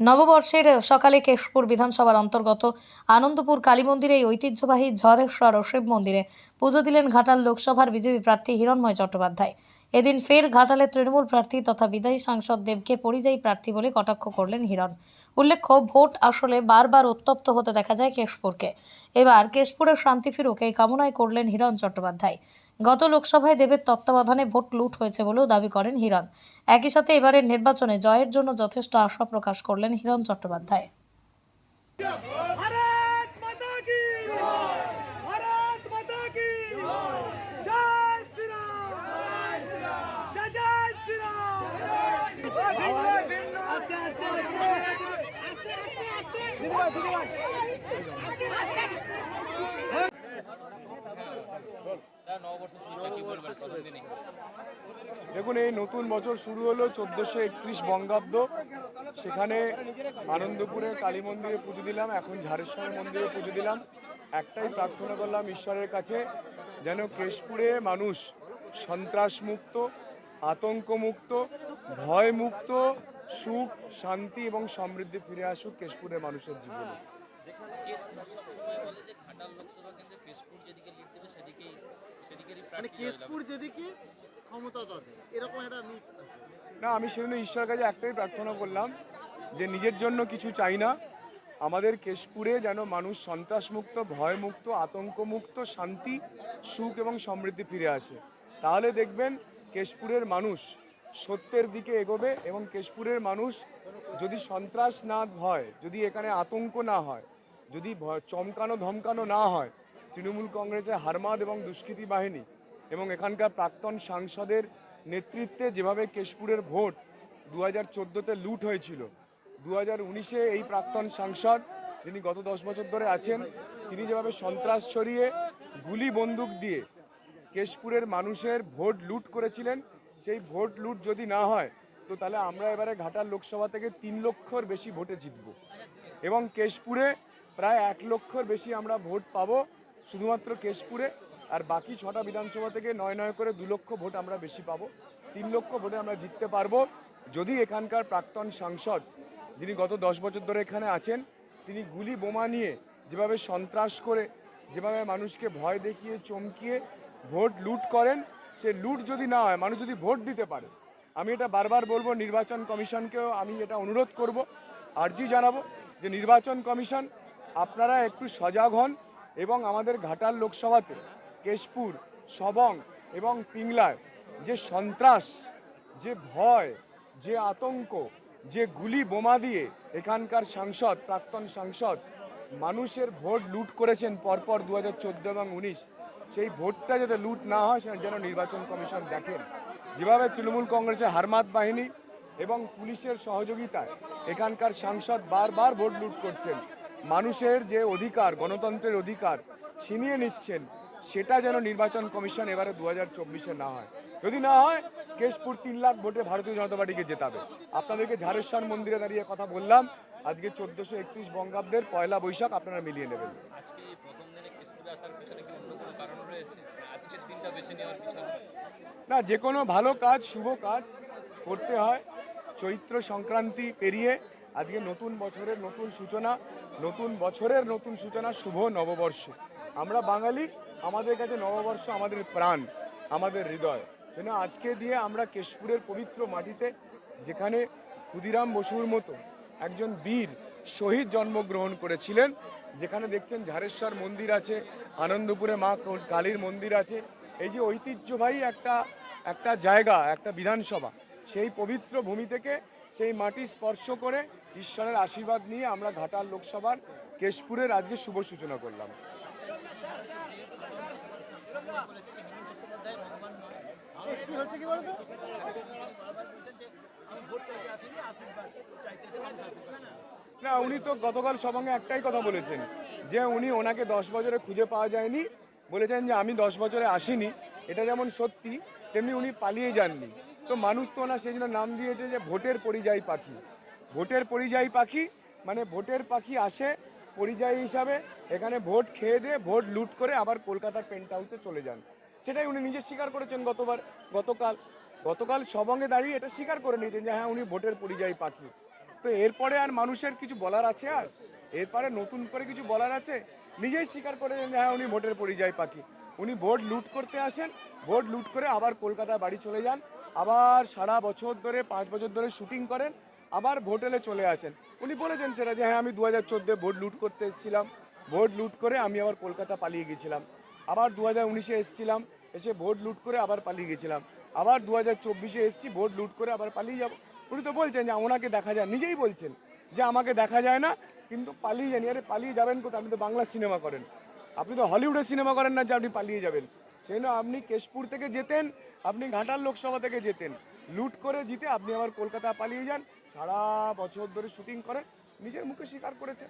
নববর্ষের সকালে কেশপুর বিধানসভার অন্তর্গত আনন্দপুর কালী মন্দিরে এই ঐতিহ্যবাহী ঝড়েশ্বর ও শিব মন্দিরে পুজো দিলেন ঘাটাল লোকসভার বিজেপি প্রার্থী হিরণময় চট্টোপাধ্যায়। এদিন ফের ঘাটালে তৃণমূল প্রার্থী তথা বিদায়ী সাংসদ দেবকে পরিযায়ী প্রার্থী বলে কটাক্ষ করলেন হিরণ। উল্লেখ্য, ভোট আসলে বারবার উত্তপ্ত হতে দেখা যায় কেশপুরকে। এবার কেশপুরের শান্তি ফিরুক এই কামনায় করলেন হিরণ চট্টোপাধ্যায়। গত লোকসভায় দেবের তত্ত্বাবধানে ভোট লুট হয়েছে বলেও দাবি করেন হিরণ। একই সাথে এবারের নির্বাচনে জয়ের জন্য যথেষ্ট আশা প্রকাশ করলেন হিরণ চট্টোপাধ্যায়। দেখুন, এই নতুন বছর শুরু হলো চোদ্দোশো একত্রিশ বঙ্গাব্দ। সেখানে আনন্দপুরে কালী মন্দিরে পুজো দিলাম, এখন ঝাড়েশ্বর মন্দিরে পুজো দিলাম। একটাই প্রার্থনা করলাম ঈশ্বরের কাছে, যেন কেশপুরে মানুষ সন্ত্রাসমুক্ত, আতঙ্কমুক্ত, ভয়মুক্ত সুখ শান্তি এবং সমৃদ্ধি ফিরে আসুক কেশপুরের মানুষের জীবনে। মানে না আমি সেজন্য ঈশ্বরের কাছে একটাই প্রার্থনা করলাম যে নিজের জন্য কিছু চাই না। আমাদের কেশপুরে যেন মানুষ সন্ত্রাসমুক্ত ভয়মুক্ত আতঙ্কমুক্ত শান্তি সুখ এবং সমৃদ্ধি ফিরে আসে। তাহলে দেখবেন কেশপুরের মানুষ সত্যের দিকে এগোবে এবং কেশপুরের মানুষ যদি সন্ত্রাস না হয়, যদি এখানে আতঙ্ক না হয়, যদি চমকানো ধমকানো না হয়, তৃণমূল কংগ্রেসের হারমাদ এবং দুষ্কৃতী বাহিনী এবং এখানকার প্রাক্তন সাংসদের নেতৃত্বে যেভাবে কেশপুরের ভোট দু হাজার চোদ্দোতে লুট হয়েছিল দু হাজার উনিশে এই প্রাক্তন সাংসদ যিনি গত দশ বছর ধরে আছেন, তিনি যেভাবে সন্ত্রাস ছড়িয়ে, গুলি বন্দুক দিয়ে কেশপুরের মানুষের ভোট লুট করেছিলেন সেই ভোট লুট যদি না হয়, তো তাহলে আমরা এবারে ঘাটার লোকসভা থেকে তিন লক্ষর বেশি ভোটে জিতব। এবং কেশপুরে প্রায় এক লক্ষর বেশি আমরা ভোট পাবো শুধুমাত্র কেশপুরে। আর বাকি ছটা বিধানসভা থেকে নয় নয় করে দু লক্ষ ভোট আমরা বেশি পাবো। তিন লক্ষ ভোটে আমরা জিততে পারব। যদি এখানকার প্রাক্তন সাংসদ, যিনি গত দশ বছর ধরে এখানে আছেন, তিনি গুলি বোমা নিয়ে যেভাবে সন্ত্রাস করে, যেভাবে মানুষকে ভয় দেখিয়ে, চমকিয়ে ভোট লুট করেন সে লুট যদি না হয়, মানুষ যদি ভোট দিতে পারে, আমি এটা বারবার বলব, নির্বাচন কমিশনকেও আমি এটা অনুরোধ করব, আর্জি জানাব যে নির্বাচন কমিশন, আপনারা একটু সজাগ হন এবং আমাদের ঘাটাল লোকসভাতে কেশপুর, সবং এবং পিংলায় যে সন্ত্রাস, যে ভয়, যে আতঙ্ক, যে গুলি বোমা দিয়ে এখানকার সাংসদ, প্রাক্তন সাংসদ মানুষের ভোট লুট করেছেন পরপর দু হাজার চোদ্দ এবং উনিশ সেই ভোটটা যাতে লুট না হয় সেটা যেন নির্বাচন কমিশন দেখেন। যেভাবে তৃণমূল কংগ্রেসের হারমাত বাহিনী এবং পুলিশের সহযোগিতায় এখানকার সাংসদ বারবার ভোট লুট করছেন, মানুষের যে অধিকার, গণতন্ত্রের অধিকার ছিনিয়ে নিচ্ছেন, সেটা যেন নির্বাচন কমিশন এবারে দু হাজার না হয়। যদি না হয়, কেশপুর তিন লাখ ভোটে ভারতীয় জনতা পার্টিকে জেতাবে। আপনাদেরকে ঝাড়েশ্বর মন্দিরে দাঁড়িয়ে কথা বললাম। আজকে চোদ্দশো একত্রিশ বঙ্গাব্দের পয়লা বৈশাখ আপনারা মিলিয়ে নেবেন। না যে কোনো ভালো কাজ, শুভ কাজ করতে হয়। চৈত্র সংক্রান্তি পেরিয়ে আজকে নতুন বছরের নতুন সূচনা, নতুন বছরের নতুন সূচনা, শুভ নববর্ষ। আমরা বাঙালি, আমাদের কাছে নববর্ষ আমাদের প্রাণ, আমাদের হৃদয়। যেন আজকে দিয়ে আমরা কেশপুরের পবিত্র মাটিতে, যেখানে ক্ষুদিরাম বসুর মতো একজন বীর শহীদ জন্মগ্রহণ করেছিলেন। যেখানে দেখছেন ঝাড়েশ্বর মন্দির আছে, আনন্দপুরে মা কালীর মন্দির আছে। এই যে ঐতিহ্যবাহী একটা একটা জায়গা, একটা বিধানসভা, সেই পবিত্র ভূমি থেকে সেই মাটি স্পর্শ করে ঈশ্বরের আশীর্বাদ নিয়ে আমরা ঘাটাল লোকসভার কেশপুরের আজকে শুভ সূচনা করলাম। না, উনি তো গতকাল সবঙ্গে একটাই কথা বলেছেন, যে উনি ওনাকে দশ বছরে খুঁজে পাওয়া যায়নি। বলেছেন যে আমি দশ বছরে আসিনি, এটা যেমন সত্যি, তেমনি উনি পালিয়ে যাননি। তো মানুষ তো ওনার সেই জন্য নাম দিয়েছে যে ভোটের পরিযায়ী পাখি। ভোটের পরিযায়ী পাখি মানে ভোটের পাখি আসে পরিযায়ী হিসাবে, এখানে ভোট খেয়ে দিয়ে ভোট লুট করে আবার কলকাতার পেন্ট হাউসে চলে যান। সেটাই উনি নিজে স্বীকার করেছেন গতবার, গতকাল। গতকাল সবঙ্গে দাঁড়িয়ে এটা স্বীকার করে নিয়েছেন যে হ্যাঁ উনি ভোটের পরিযায়ী পাখি। তো এরপরে আর মানুষের কিছু বলার আছে আর? এরপরে নতুন করে কিছু বলার আছে? নিজেই স্বীকার করে যে হ্যাঁ উনি ভোটের পরিযায়ী পাখি। উনি ভোট লুট করতে আসেন, ভোট লুট করে আবার কলকাতায় বাড়ি চলে যান, আবার সারা বছর ধরে, পাঁচ বছর ধরে শুটিং করেন, আবার ভোটেলে চলে আসেন। উনি বলেছেন সেটা যে হ্যাঁ আমি দু হাজার চোদ্দোয় ভোট লুট করতে এসেছিলাম, ভোট লুট করে আমি আবার কলকাতা পালিয়ে গেছিলাম। আবার দু হাজার উনিশে এসেছিলাম, এসে ভোট লুট করে আবার পালিয়ে গেছিলাম। আবার দু হাজার চব্বিশে এসেছি, ভোট লুট করে আবার পালিয়ে যাব। উনি তো বলছেন যে ওনাকে দেখা যায়, নিজেই বলছেন যে আমাকে দেখা যায় না, কিন্তু পালিয়ে জানি আরে পালিয়ে যাবেন কোথায়? আপনি তো বাংলা সিনেমা করেন। আপনি তো হলিউডে সিনেমা করেন না যে আপনি পালিয়ে যাবেন। সেই জন্য আপনি কেশপুর থেকে যেতেন, আপনি ঘাটাল লোকসভা থেকে যেতেন। লুট করে জিতে আপনি আবার কলকাতা পালিয়ে যান। সারা বছর ধরে শুটিং করেন, নিজের মুখে স্বীকার করেছেন।